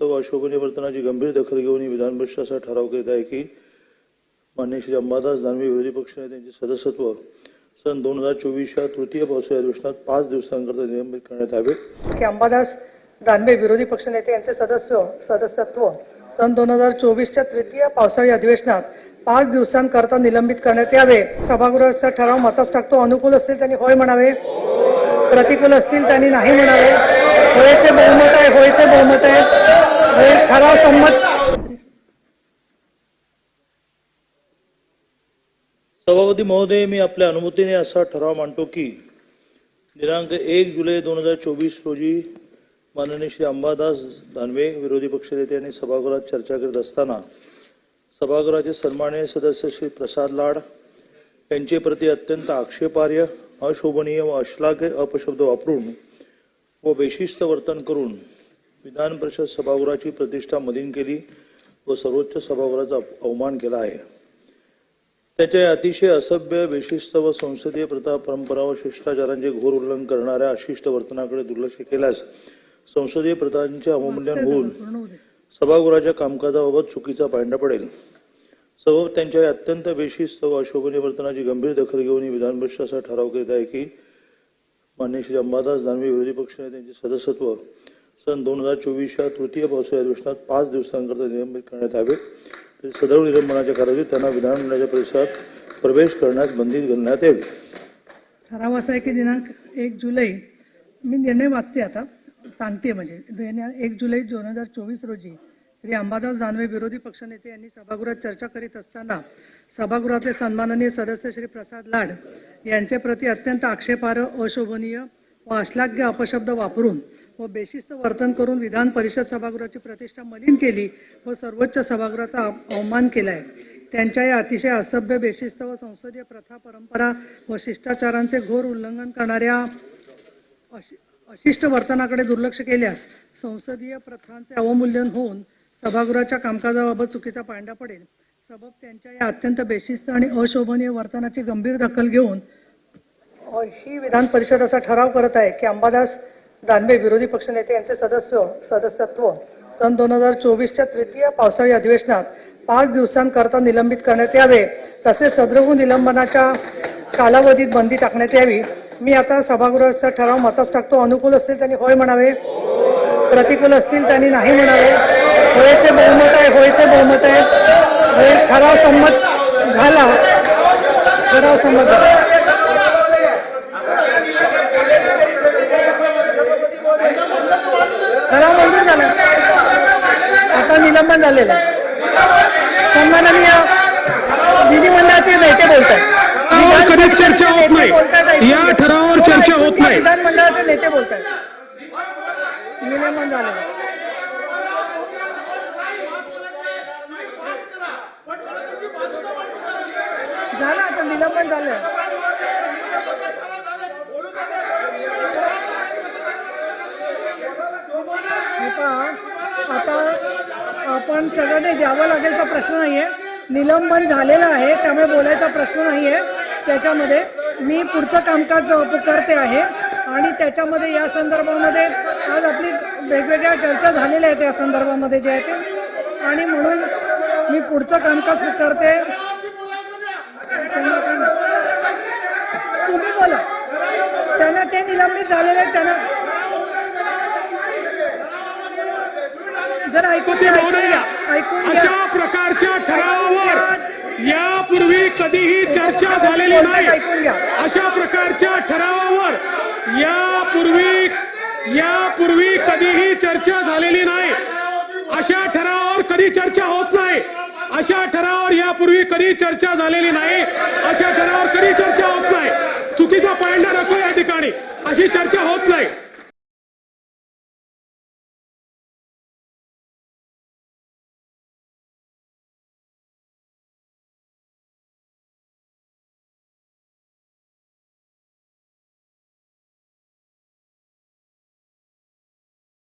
तो अशोकनी वर्तनाची गंभीर दखल घेऊन ही विधान परिषद असा ठराव करीत आहे की मान्य श्री अंबादास दानवे विरोधी पक्षनेत्यांचे सदस्यत्व सन दोन हजार चोवीसच्या तृतीय पावसाळी अधिवेशनात पाच दिवसांकरता निलंबित करण्यात यावे की अंबादास दानवे विरोधी पक्षनेते यांचे सदस्य सदस्यत्व सन दोन हजार चोवीसच्या तृतीय पावसाळी अधिवेशनात पाच दिवसांकरता निलंबित करण्यात यावे. सभागृहाचा ठराव मतास टाकतो. अनुकूल असतील त्यांनी होय म्हणावे. प्रतिकूल असतील त्यांनी नाही म्हणावे. होयचे बहुमत आहे होयचे बहुमत आहे होय ठराव संमत सभापती महोदय मी आपल्या अनुमतीने असा ठराव मांडतो की दिनांक एक जुलै दोन हजार चोवीस रोजी माननीय श्री अंबादास दानवे विरोधी पक्षनेते यांनी सभागृहात चर्चा करीत असताना सभागृहाचे सन्माननीय सदस्य श्री प्रसाद लाड यांचे प्रति अत्यंत आक्षेपार्ह अशोभनीय व अश्लाघ्य अपशब्द वापरून व बेशिस्त वर्तन करून विधान परिषद सभागृहाची प्रतिष्ठा मलिन केली व सर्वोच्च सभागृहाचा अवमान केला आहे. त्याचे अतिशय असभ्य बेशिस्त व संसदीय प्रथा परंपरा व शिष्टाचारांचे घोर उल्लंघन करणाऱ्या अशिष्ट वर्तनाकडे दुर्लक्ष केल्यास संसदीय प्रथांचे अवमूल्यन होऊन सभागृहाच्या कामकाजाबाबत चुकीचा पायंडा पडेल. सबब त्यांच्या अत्यंत बेशिस्त व अशोभनीय वर्तनाची गंभीर दखल घेऊन ही विधान परिषद असा ठराव करीत आहे की मान्य श्री अंबादास दानवे विरोधी पक्षनेत्यांचे सदस्यत्व सन दोन हजार चोवीसच्या तृतीय पावसाळ्या अधिवेशनात पाच दिवसांकरता निलंबित करण्यात यावे तसेच सदर निलंबनाच्या कालावधीत त्यांना विधानमंडळाच्या परिसरात प्रवेश करण्यास बंदी घालण्यात यावी ठराव असा आहे की दिनांक एक जुलै मी निर्णय वाचते आता सांगते म्हणजे. देण्या- एक जुलै दोन हजार चोवीस रोजी श्री अंबादास दानवे विरोधी पक्षनेते यांनी सभागृहात चर्चा करीत असताना सभागृहातले सन्माननीय सदस्य श्री प्रसाद लाड यांचे प्रति अत्यंत आक्षेपार्ह अशोभनीय व अश्लाघ्य अपशब्द वापरून व बेशिस्त वर्तन करून विधान परिषद सभागृहाची प्रतिष्ठा मलिन केली व सर्वोच्च सभागृहाचा अवमान केला आहे त्यांच्या या अतिशय असभ्य बेशिस्त व संसदीय प्रथा परंपरा व शिष्टाचारांचे घोर उल्लंघन करणाऱ्या अशि- अशिष्ट वर्तनाकडे दुर्लक्ष केल्यास संसदीय प्रथांचे अवमूल्यन होऊन सभागृहाच्या कामकाजाबाबत चुकीचा पांडा पडेल. सबब त्यांच्या या अत्यंत बेशिस्त आणि अशोभनीय वर्तनाची गंभीर दखल घेऊन ही विधान परिषद असा ठराव करत आहे की अंबादास दानवे विरोधी पक्षनेते यांचे सदस्य सदस्यत्व सन दोन हजार चोवीसच्या तृतीय पावसाळी अधिवेशनात पाच दिवसांकरता निलंबित करण्यात यावे तसेच सदृह निलंबनाच्या कालावधीत बंदी टाकण्यात यावी. मी आता सभागृहाचा ठराव मतास टाकतो. अनुकूल असतील त्यांनी होय म्हणावे प्रतिकूल असतील त्यांनी नाही म्हणावे. होयचे बहुमत आहे होयचे बहुमत आहे. होय ठराव संमत झाला. ठराव संमत झाला. ठराव मंजूर झाला. आता निलंबन झालेलं आहे. सन्माननीय विधिमंडळाचे नेते बोलत ठरावावर कधीच चर्चा होत नाही. या ठरावावर चर्चा होत नाही. विधानमंडळाचे नेते बोलत आहेत निलंबन झालेलं झालं आता निलंबन झालं. आता आपण सगळ्यांनी द्यावं लागेल तर प्रश्न नाहीये. निलंबन झालेलं आहे त्यामुळे बोलायचा प्रश्न नाहीये. त्याच्यामध्ये मी पुढचं कामकाज पुकारते आहे. आणि त्याच्यामध्ये या संदर्भामध्ये आज आपली वेगवेगळ्या चर्चा झालेल्या आहेत या संदर्भामध्ये जे आहे ते. आणि म्हणून मी पुढचं कामकाज पुकारते तुम्ही बोला त्यांना ते निलंबित झालेले त्यांना. जर ऐकून ऐकून घ्या ऐकून अशा प्रकारच्या ठरावावर यापूर्वी कधीही चर्चा झालेली नाही. ऐकून घ्या. अशा प्रकारच्या ठरावावर यापूर्वी यापूर्वी कधीही चर्चा झालेली नाही. अशा ठरावावर कधी चर्चा होत नाही. अशा ठरावावर यापूर्वी कधी चर्चा झालेली नाही. अशा ठरावावर कधी चर्चा होत नाही. चुकीचा पायंडा नको या ठिकाणी. अशी चर्चा होत नाही.